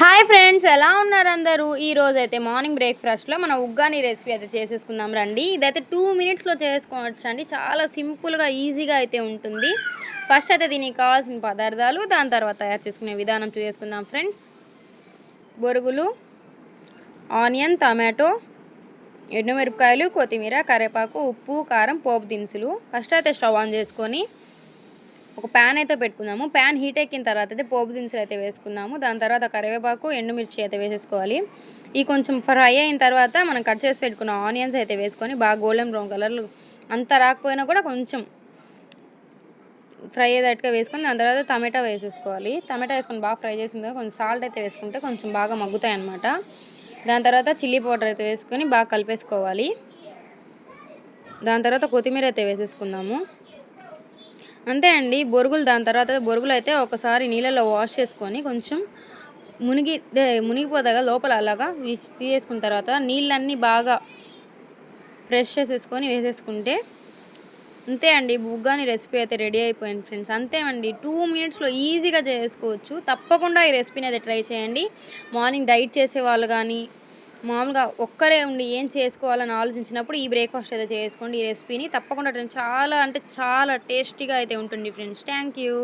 Hi friends ఎలా ఉన్నారు అందరూ? ఈ రోజు అయితే మార్నింగ్ బ్రేక్ఫాస్ట్లో మనం ఉగ్గాని రెసిపీ అయితే చేసేసుకుందాం రండి. ఇదైతే టూ మినిట్స్లో చేసుకోవచ్చు అండి చాలా సింపుల్గా ఈజీగా అయితే ఉంటుంది. ఫస్ట్ అయితే దీనికి కావాల్సిన పదార్థాలు దాని తర్వాత తయారు చేసుకునే విధానం చూసేసుకుందాం ఫ్రెండ్స్. బొరుగులు ఆనియన్ టమాటో ఎండుమిరపకాయలు కొత్తిమీర కరివేపాకు ఉప్పు కారం పోపు దినుసులు. ఫస్ట్ అయితే స్టవ్ ఆన్ చేసుకొని ఒక ప్యాన్ అయితే పెట్టుకున్నాము ప్యాన్ హీట్ ఎక్కిన తర్వాత అయితే పోపు దినుసులు అయితే వేసుకున్నాము దాని తర్వాత కరివేపాకు ఎండుమిర్చి అయితే వేసేసుకోవాలి. ఈ కొంచెం ఫ్రై అయిన తర్వాత మనం కట్ చేసి పెట్టుకున్న ఆనియన్స్ అయితే వేసుకొని బాగా గోల్డెన్ బ్రౌన్ కలర్లు అంత రాకపోయినా కూడా కొంచెం ఫ్రై అయ్యేటట్టుగా వేసుకొని దాని తర్వాత టమాటా వేసేసుకోవాలి. టమాటా వేసుకొని బాగా ఫ్రై చేసిన తర్వాత కొంచెం సాల్ట్ అయితే వేసుకుంటే కొంచెం బాగా మగ్గుతాయి అన్నమాట. దాని తర్వాత చిల్లీ పౌడర్ అయితే వేసుకొని బాగా కలిపేసుకోవాలి. దాని తర్వాత కొత్తిమీర అయితే వేసేసుకుందాము. అంతే అండి బొరుగులు దాని తర్వాత బొరుగులు అయితే ఒకసారి నీళ్ళలో వాష్ చేసుకొని కొంచెం మునిగి మునిగిపోతాగా లోపల అలాగా తీసేసుకున్న తర్వాత నీళ్ళన్నీ బాగా ఫ్రెష్ చేసేసుకొని వేసేసుకుంటే అంతే అండి బుగ్గాని రెసిపీ అయితే రెడీ అయిపోయింది ఫ్రెండ్స్. అంతే అండి టూ మినిట్స్లో ఈజీగా చేసుకోవచ్చు. తప్పకుండా ఈ రెసిపీని అయితే ట్రై చేయండి. మార్నింగ్ డైట్ చేసే వాళ్ళు కానీ మామూలుగా ఒక్కరే ఉండి ఏం చేసుకోవాలని ఆలోచించినప్పుడు ఈ బ్రేక్ఫాస్ట్ అయితే చేసుకోండి ఈ రెసిపీని. తప్పకుండా చాలా అంటే చాలా టేస్టీగా అయితే ఉంటుంది ఫ్రెండ్స్. Thank you.